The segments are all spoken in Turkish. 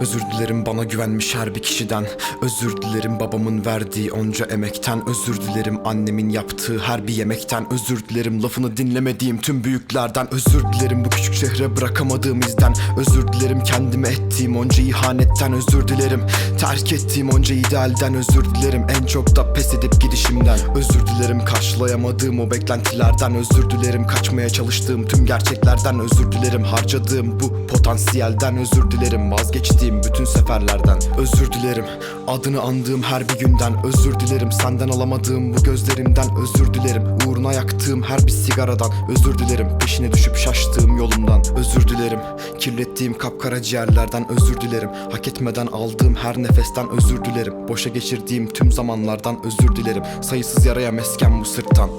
Özür dilerim bana güvenmiş her bir kişiden Özür dilerim babamın verdiği onca emekten Özür dilerim annemin yaptığı her bir yemekten Özür dilerim lafını dinlemediğim tüm büyüklerden Özür dilerim bu küçük şehre bırakamadığım izden Özür dilerim kendime ettiğim onca ihanetten Özür dilerim terk ettiğim onca idealden Özür dilerim en çok da pes edip gidişimden Özür dilerim karşılayamadığım o beklentilerden Özür dilerim kaçmaya çalıştığım tüm gerçeklerden Özür dilerim harcadığım bu potansiyelden Özür dilerim vazgeçtiğim bütün seferlerden. Özür dilerim. Adını andığım her bir günden. Özür dilerim. Senden alamadığım bu gözlerimden. Özür dilerim. Uğruna yaktığım her bir sigaradan. Özür dilerim. Peşine düşüp şaştığım yolumdan. Özür dilerim. Kirlettiğim kapkara ciğerlerden Özür dilerim. Hak etmeden aldığım her nefesten Özür dilerim. Boşa geçirdiğim tüm zamanlardan Özür dilerim. Sayısız yaraya mesken bu sırttan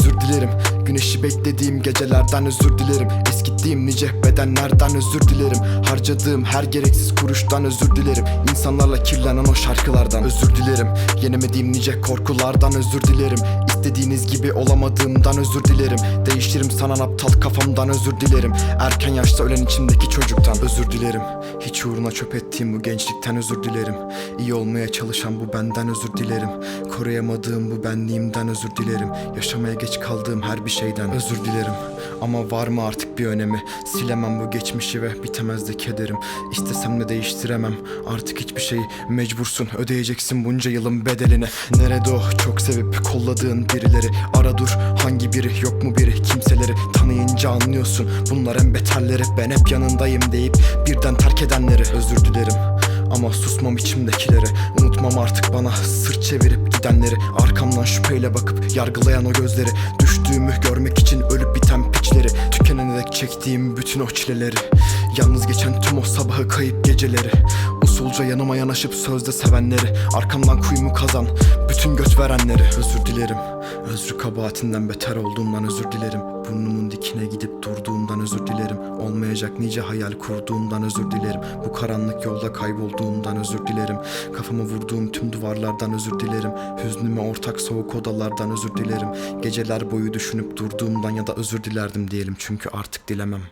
Özür dilerim. Güneşi beklediğim gecelerden özür dilerim. Eskittiğim nice bedenlerden özür dilerim. Harcadığım her gereksiz kuruştan özür dilerim. İnsanlarla kirlenen o şarkılardan özür dilerim. Yenemediğim nice korkulardan özür dilerim İstediğiniz gibi olamadığımdan özür dilerim. Değiştirim sanan aptal kafamdan özür dilerim. Erken yaşta ölen içimdeki çocuktan özür dilerim. Hiç uğruna çöp ettiğim bu gençlikten özür dilerim. İyi olmaya çalışan bu benden özür dilerim. Koruyamadığım bu benliğimden özür dilerim. Yaşamaya geç kaldığım her bir şeyden özür dilerim. Ama var mı artık bir önemi? Silemem bu geçmişi ve bitemez de kederim İstesem de değiştiremem. Artık hiçbir şeyi Mecbursun. Ödeyeceksin bunca yılın bedelini. Nerede o? Çok sevip kolladığın birileri. Ara dur hangi biri? Yok mu biri? Kimseleri tanıyınca anlıyorsun. Bunlar en beterleri. Ben hep yanındayım deyip Birden terk edenleri. Özür dilerim ama susmam içimdekilere Unutmam artık bana sırt çevirip gidenleri. Arkamdan şüpheyle bakıp yargılayan o gözleri Düştüğümü görmek için ölüp biten piçleri Tükenene dek çektiğim bütün o çileleri. Yalnız geçen tüm o sabahı kayıp geceleri. Usulca yanıma yanaşıp sözde sevenleri Arkamdan kuyumu kazan bütün göt verenleri. Özür dilerim Özrü kabahatinden beter olduğumdan özür dilerim. Burnumun dikine gidip dilerim Olmayacak nice hayal kurduğumdan özür dilerim. Bu karanlık yolda kaybolduğumdan özür dilerim. Kafamı vurduğum tüm duvarlardan özür dilerim. Hüznüme ortak soğuk odalardan özür dilerim. Geceler boyu düşünüp durduğumdan ya da özür dilerdim diyelim. Çünkü artık dilemem